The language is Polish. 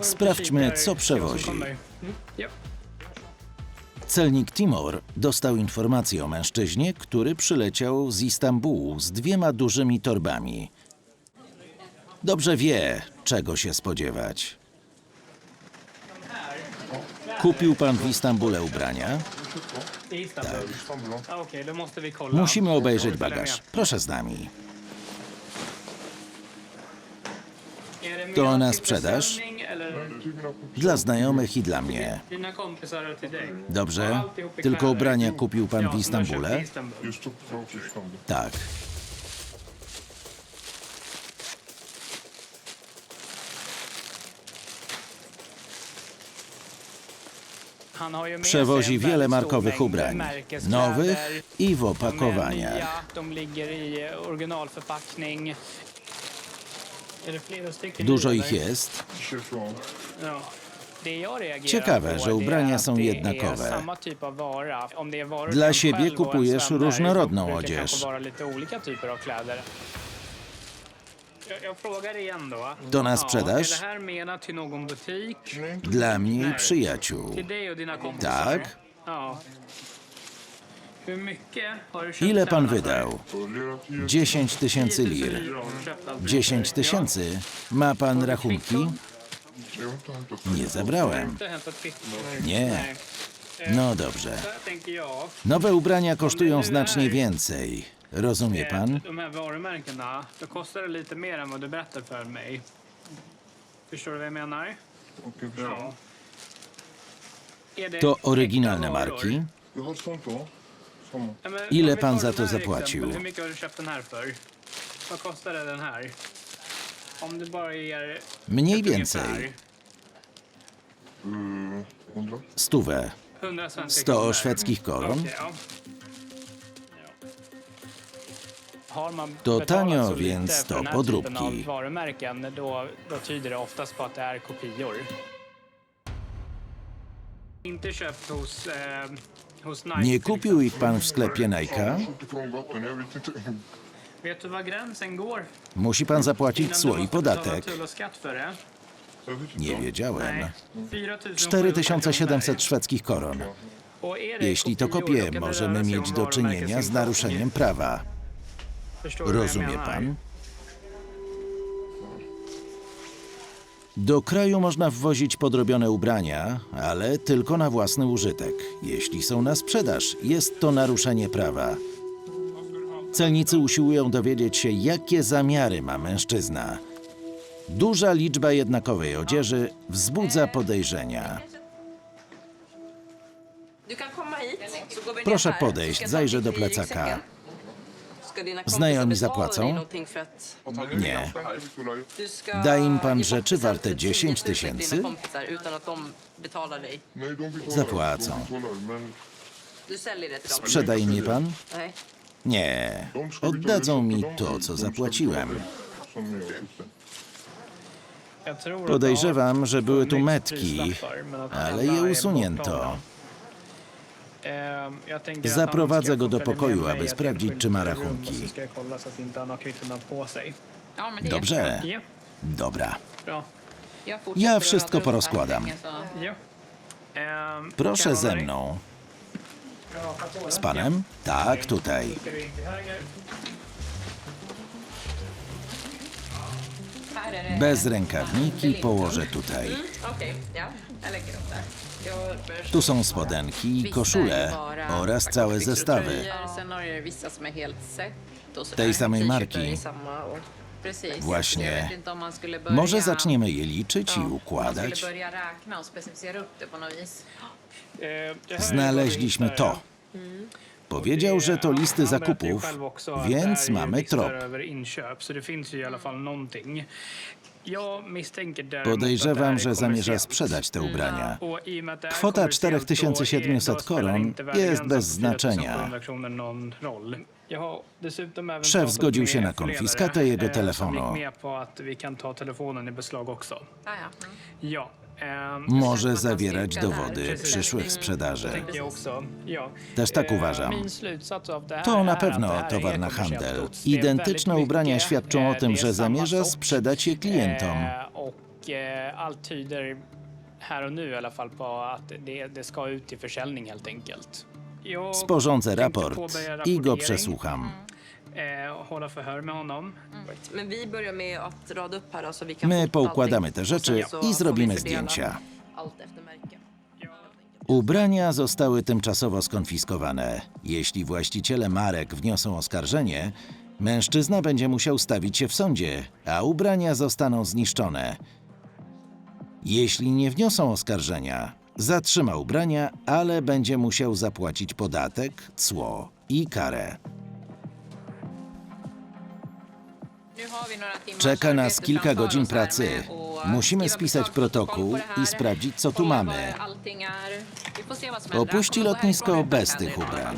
Sprawdźmy, co przewozi. Celnik Timor dostał informację o mężczyźnie, który przyleciał z Istambułu z dwiema dużymi torbami. Dobrze wie, czego się spodziewać. Kupił pan w Istambule ubrania? Kolla. Musimy obejrzeć bagaż. Proszę z nami. To na sprzedaż? Dla znajomych i dla mnie. Dobrze? Tylko ubrania kupił pan w Istambule? Tak. Przewozi wiele markowych ubrań. Nowych i w opakowaniach. Dużo ich jest. Ciekawe, że ubrania są jednakowe. Dla siebie kupujesz różnorodną odzież. kanske vara lite olika typer av kläder. Jag, jag frågar igen då. To na Ja, sprzedaż? Dla mnie i przyjaciół. Tak. Ja. Hur mycket har du köpt Ile pan wydał? börjar att ge 10 tysięcy 10 000 lir. lire har du köpt allt. 10 tysięcy? Ma pan rachunki? Nie zabrałem. Inte hämtat kvitto? Nie. No dobrze. Där tänker jag. Nowe ubrania kosztują znacznie więcej. Rozumie pan? De här varumärkena, då kostar det lite mer än vad du berättar för mig. Förstår du vad jag menar? Okej, förstår. Ja. Är det To äkta oryginalne varor? marki. Ile pan za to zapłacił? Hur mycket har du köpt den här för? Vad kostade den här? Om du bara ger... Mniej więcej. 100. Stówę. 100 svenska 100 kronor. szwedzkich koron. Har man To betalat tanio, så lite więc för to den här podróbki. typen av varumärken, då, då tyder det oftast på att det är kopior. Inte köpt hos, eh. Nie kupił ich pan w sklepie Nike? Utifrån gatan, jag vet inte. Vet du var gränsen går? Musi pan zapłacić betala podatek. Nie wiedziałem. Nej. 4 4700 szwedzkich koron. Jeśli to kopie, det możemy mieć do czynienia z naruszeniem prawa. Rozumie pan? Do kraju można wwozić podrobione ubrania, ale tylko na własny użytek. Jeśli są na sprzedaż, jest to naruszenie prawa. Celnicy usiłują dowiedzieć się, jakie zamiary ma mężczyzna. Duża liczba jednakowej odzieży wzbudza podejrzenia. Proszę podejść, zajrzę do plecaka. Znajomi zapłacą? Nie. Da im pan rzeczy warte presenter till 10 10 000 till tysięcy? Zapłacą. De betalar, men Du säljer det till dem. Sprzeda im je pan? Nie. Oddadzą mi to, co zapłaciłem. Podejrzewam, że były tu metki, ale je usunięto. borttagna. Ehm, jag tänker att Zaprowadzę go do pokoju, aby sprawdzić, czy ma rachunki. Dobrze. Dobra. fortsätter Ja wszystko porozkładam. Proszę ze mną. Z panem? Tak, tutaj. Bez rękawniki położę tutaj. Börjar Tu są spodenki i koszule oraz całe zestawy. Tej samej marki. Właśnie. Może zaczniemy je liczyć i układać? här är Znaleźliśmy to. Powiedział, że to listy zakupów, więc mamy trop. Podejrzewam, że zamierza sprzedać te ubrania. Kwota kommersiellt, 4700 då är- då spelar koron jest bez på 4 znaczenia. 700 kronor någon roll. Jag har dessutom även Szef zgodził się na konfiskatę jego telefonu. Może zawierać dowody przyszłych sprzedaży. Też tak uważam. To na pewno towar na handel. Identyczne ubrania świadczą o tym, że zamierza sprzedać je klientom. Sporządzę raport i go przesłucham. Hålla förhör med honom. Men vi börjar med att rada upp här då, så vi kan My poukładamy te rzeczy i zrobimy zdjęcia. Allt efter märke. Ubrania zostały tymczasowo skonfiskowane. Jeśli właściciele marek wniosą oskarżenie, mężczyzna będzie musiał stawić się w sądzie, a ubrania zostaną zniszczone. Jeśli nie wniosą oskarżenia, zatrzyma ubrania, ale będzie musiał zapłacić podatek, cło i karę. Czeka nas kilka godzin pracy. Musimy spisać protokół i sprawdzić, co tu mamy. Opuści lotnisko bez tych ubrań.